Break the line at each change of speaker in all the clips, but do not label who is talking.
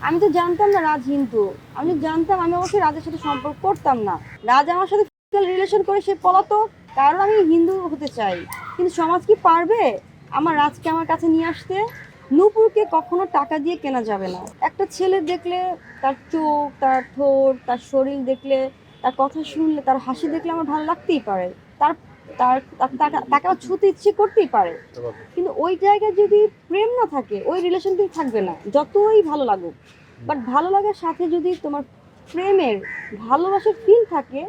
আমি তো জানতাম না রাজ হিন্দু। আমি জানতাম আমি অবশ্যই রাজের সাথে সম্পর্ক করতাম না। রাজ আমার সাথে রিলেশন করে, সে পলাতো কারণ আমি হিন্দু হতে চাই। কিন্তু সমাজ কি পারবে আমার রাজকে আমার কাছে নিয়ে আসতে? নূপুরকে কখনো টাকা দিয়ে কেনা যাবে না। একটা ছেলে দেখলে তার চোখ, তার ঠোঁট, তার শরীর দেখলে, তার কথা শুনলে, তার হাসি দেখলে আমার ভালো লাগতেই পারে। তার তার তাকে আমার ছুতে ইচ্ছে করতেই পারে। কিন্তু ওই জায়গায় যদি প্রেম না থাকে ওই রিলেশন কিন্তু থাকবে না যতই ভালো লাগুক। বাট ভালো লাগার সাথে যদি তোমার প্রেমের ভালোবাসার ফিল থাকে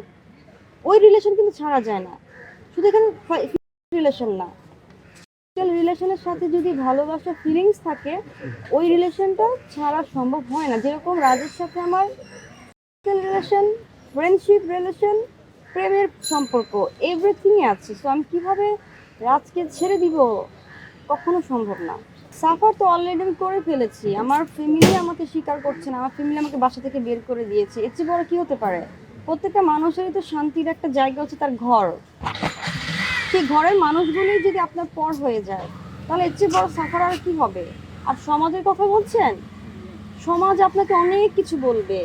ওই রিলেশন কিন্তু ছাড়া যায় না। শুধু এখানে রিলেশন না। রিলেশনের সাথে যদি ভালোবাসার ফিলিংস থাকে ওই রিলেশনটা ছাড়া সম্ভব হয় না। যেরকম রাজের সাথে আমার রিলেশন ফ্রেন্ডশিপ রিলেশন প্রেমের সম্পর্ক এভরিথিংই আছে। সো আমি কীভাবে রাজকে ছেড়ে দিব কখনো সম্ভব না। সাফার তো অলরেডি আমি করে ফেলেছি। আমার ফ্যামিলি আমাকে স্বীকার করছে না। আমার ফ্যামিলি আমাকে বাসা থেকে বের করে দিয়েছে। এর চেয়ে বড় কি হতে পারে? প্রত্যেকটা মানুষেরই তো শান্তির একটা জায়গা হচ্ছে তার ঘর। সেই ঘরের মানুষগুলোই যদি আপনার পর হয়ে যায়, তাহলে এর চেয়ে বড় সাফার আর কি হবে? আর সমাজের কথা বলছেন? সমাজ আপনাকে অনেক কিছু বলবে।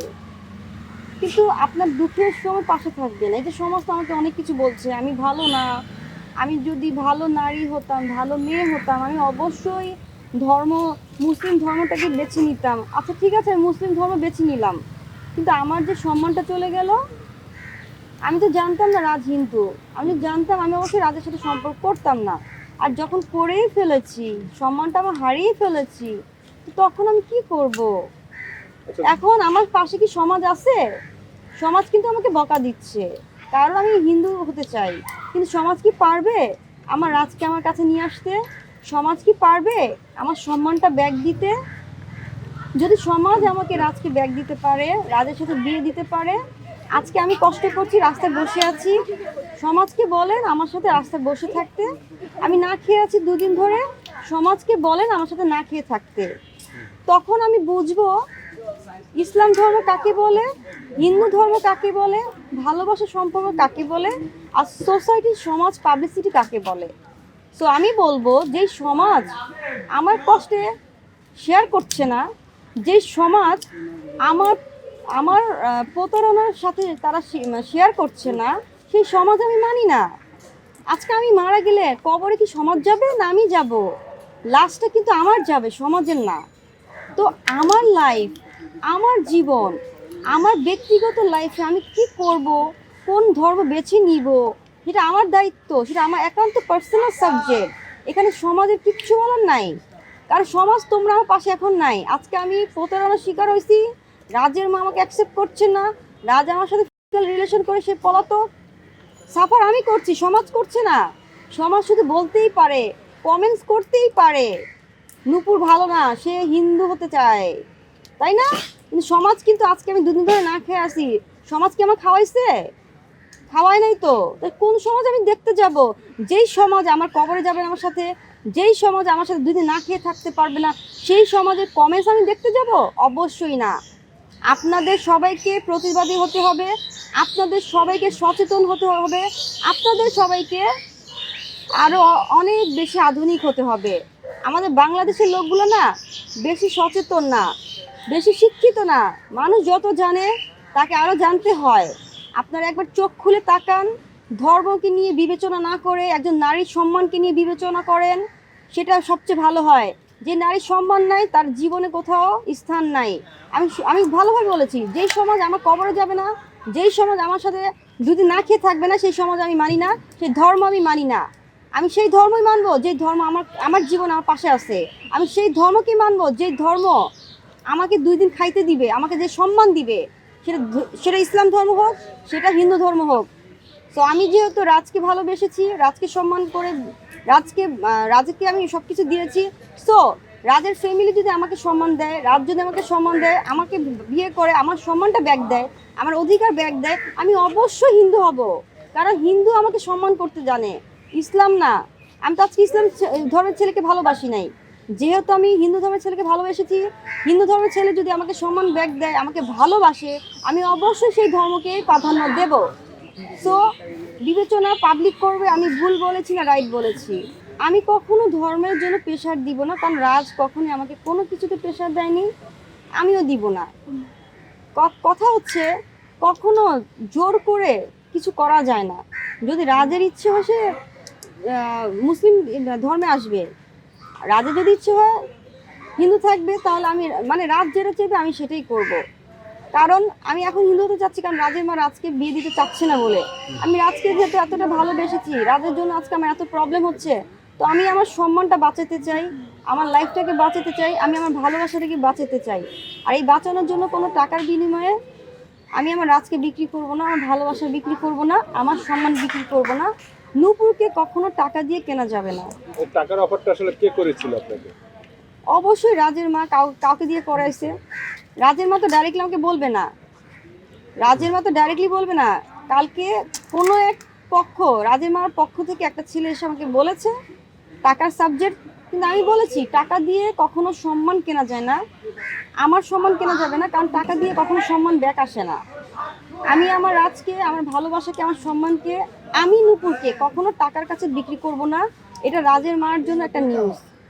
কিন্তু আপনার দুঃখের সময় পাশে থাকবে না। এই যে সমাজ তো আমাকে অনেক কিছু বলছে, আমি ভালো না, আমি যদি ভালো নারী হতাম, ভালো মেয়ে হতাম, আমি অবশ্যই ধর্ম, মুসলিম ধর্মটাকে বেছে নিতাম। আচ্ছা ঠিক আছে আমি মুসলিম ধর্ম বেছে নিলাম, কিন্তু আমার যে সম্মানটা চলে গেল, আমি তো জানতাম না রাজ হিন্দু। আমি জানতাম আমি অবশ্যই রাজের সাথে সম্পর্ক করতাম না। আর যখন করেই ফেলেছি, সম্মানটা আমার হারিয়ে ফেলেছি তখন আমি কি করব? এখন আমার পাশে কি সমাজ আছে? সমাজ কিন্তু আমাকে বকা দিচ্ছে। কারণ আমি হিন্দু হতে চাই। কিন্তু সমাজ কি পারবে আমার রাজকে আমার কাছে নিয়ে আসতে? সমাজ কি পারবে আমার সম্মানটা ব্যাগ দিতে? যদি সমাজ আমাকে রাজকে ব্যাগ দিতে পারে, রাজের সাথে বিয়ে দিতে পারে, আজকে আমি কষ্ট করছি, রাস্তায় বসে আছি। সমাজকে বলেন আমার সাথে রাস্তায় বসে থাকতে? আমি না খেয়ে আছি দুদিন ধরে। সমাজকে বলেন আমার সাথে না খেয়ে থাকতে। তখন আমি বুঝব ইসলাম ধর্ম কাকে বলে? হিন্দু ধর্ম কাকে বলে? ভালোবাসা সম্পর্ক কাকে বলে? আর সোসাইটি, সমাজ, পাবলিসিটি কাকে বলে? সো আমি বলব যে সমাজ আমার কষ্টে শেয়ার করছে না। যে সমাজ আমার আমার প্রতারণার সাথে তারা শেয়ার করছে না, সেই সমাজ আমি মানি না। আজকে আমি মারা গেলে কবরে কি সমাজ যাবে? না, আমি যাব। লাস্টটা কিন্তু আমার যাবে, সমাজের না। তো আমার লাইফ আমার জীবন, আমার ব্যক্তিগত লাইফে আমি কি করব, কোন ধর্ম বেছে নিব, সেটা আমার দায়িত্ব, সেটা আমার একান্ত পার্সোনাল সাবজেক্ট এখানে সমাজের কিচ্ছু বলার নাই। কারণ সমাজ তোমরা আমার পাশে এখন নাই। আজকে আমি প্রতারণার শিকার হয়েছি। রাজের মা আমাকে অ্যাকসেপ্ট করছে না। রাজ আমার সাথে ফিজিক্যাল রিলেশন করে সে পলাতক। সাফার আমি করছি, সমাজ করছে না। সমাজ শুধু বলতেই পারে কমেন্টস করতেই পারে। নুপুর ভালো না, সে হিন্দু হতে চায়। তাই না? কিন্তু সমাজ কিন্তু আজকে আমি দুদিন ধরে না খেয়ে আসি। সমাজ কি আমার খাওয়াইছে? খাওয়াই নাই তো। কোন সমাজ আমি দেখতে যাব? যেই সমাজ আমার কবরে যাবে আমার সাথে, যেই সমাজ আমার সাথে দুদিন না খেয়ে থাকতে পারবে না, সেই সমাজের কমেন্টস আমি দেখতে যাব? অবশ্যই না। আপনাদের সবাইকে প্রতিবাদী হতে হবে, আপনাদের সবাইকে সচেতন হতে হবে, আপনাদের সবাইকে আরও অনেক বেশি আধুনিক হতে হবে। আমাদের বাংলাদেশের লোকগুলো না বেশি সচেতন না। বেশি শিক্ষিত না। মানুষ যত জানে, তাকে আরও জানতে হয়। আপনারা একবার চোখ খুলে তাকান, ধর্মকে নিয়ে বিবেচনা না করে, একজন নারীর সম্মানকে নিয়ে বিবেচনা করেন, সেটা সবচেয়ে ভালো হয়। যে নারীর সম্মান নাই, তার জীবনে কোথাও স্থান নাই। আমি আমি ভালোভাবে বলেছি, যেই সমাজ আমার কবরে যাবে না, যেই সমাজ আমার সাথে যদি না খেয়ে থাকবে না, সেই সমাজ আমি মানি না, সেই ধর্ম আমি মানি না। আমি সেই ধর্মই মানবো, যে ধর্ম আমার আমার জীবন আমার পাশে আছে। আমি সেই ধর্মকেই মানবো, যে ধর্ম আমাকে দুই দিন খাইতে দিবে, আমাকে যে সম্মান দিবে, সেটা সেটা ইসলাম ধর্ম হোক, সেটা হিন্দু ধর্ম হোক। তো আমি যেহেতু রাজকে ভালোবেসেছি, রাজকে সম্মান করে, রাজকে রাজকে আমি সব কিছু দিয়েছি সো রাজের ফ্যামিলি যদি আমাকে সম্মান দেয়, রাজ যদি আমাকে সম্মান দেয়, আমাকে বিয়ে করে, আমার সম্মানটা ব্যাগ দেয়, আমার অধিকার ব্যাগ দেয়, আমি অবশ্যই হিন্দু হব। কারণ হিন্দু আমাকে সম্মান করতে জানে, ইসলাম না। আমি তো আজকে ইসলাম ধর্মের ছেলেকে ভালোবাসি নাই। যেহেতু আমি হিন্দু ধর্মের ছেলেকে ভালোবেসেছি, হিন্দু ধর্মের ছেলে যদি আমাকে সম্মান ব্যাগ দেয়, আমাকে ভালোবাসে, আমি অবশ্যই সেই ধর্মকেই প্রাধান্য দেব। সো বিবেচনা পাবলিক করবে, আমি ভুল বলেছি না রাইট বলেছি। আমি কখনো ধর্মের জন্য প্রেশার দিব না, কারণ রাজ কখনোই আমাকে কোনো কিছুতে প্রেশার দেয়নি, আমিও দিব না। কথা হচ্ছে, কখনো জোর করে কিছু করা যায় না। যদি রাজের ইচ্ছে হয় সে মুসলিম ধর্মে আসবে। রাজের যদি ইচ্ছে হয়, হিন্দু থাকবে, তাহলে আমি মানে রাজ যেটা চাইবে আমি সেটাই করব। কারণ আমি এখন হিন্দু হতে চাচ্ছি, কারণ রাজের মা রাজকে বিয়ে দিতে চাচ্ছে না বলে। আমি রাজকে যেহেতু এতটা ভালোবেসেছি রাজের জন্য আজকে আমার এত প্রবলেম হচ্ছে, তো আমি আমার সম্মানটা বাঁচাতে চাই, আমার লাইফটাকে বাঁচাতে চাই, আমি আমার ভালোবাসাটাকে বাঁচাতে চাই। আর এই বাঁচানোর জন্য কোনো টাকার বিনিময়ে আমি আমার রাজকে বিক্রি করব না, আমার ভালোবাসা বিক্রি করব না, আমার সম্মান বিক্রি করব না। নূপুরকে কখনো টাকা দিয়ে কেনা যাবে না।
টাকার অফারটা আসলে কে করেছিল আপনাকে?
অবশ্যই রাজের মা কাউ কাউকে দিয়ে করাইছে। রাজের মা তো ডাইরেক্টলি আমাকে বলবে না। রাজের মা তো ডাইরেক্টলি বলবে না। কালকে কোনো এক পক্ষ রাজের মার পক্ষ থেকে একটা ছেলে এসে আমাকে বলেছে টাকার সাবজেক্ট কিন্তু আমি বলেছি টাকা দিয়ে কখনো সম্মান কেনা যায় না। আমার সম্মান কেনা যাবে না কারণ টাকা দিয়ে কখনো সম্মান ব্যাক আসে না। আমি আমার রাজকে আমার ভালোবাসাকে আমার সম্মানকে আমি নুপুরকে কখনো টাকার কাছে বিক্রি করব না। এটা রাজের মার জন্য একটা নিউজ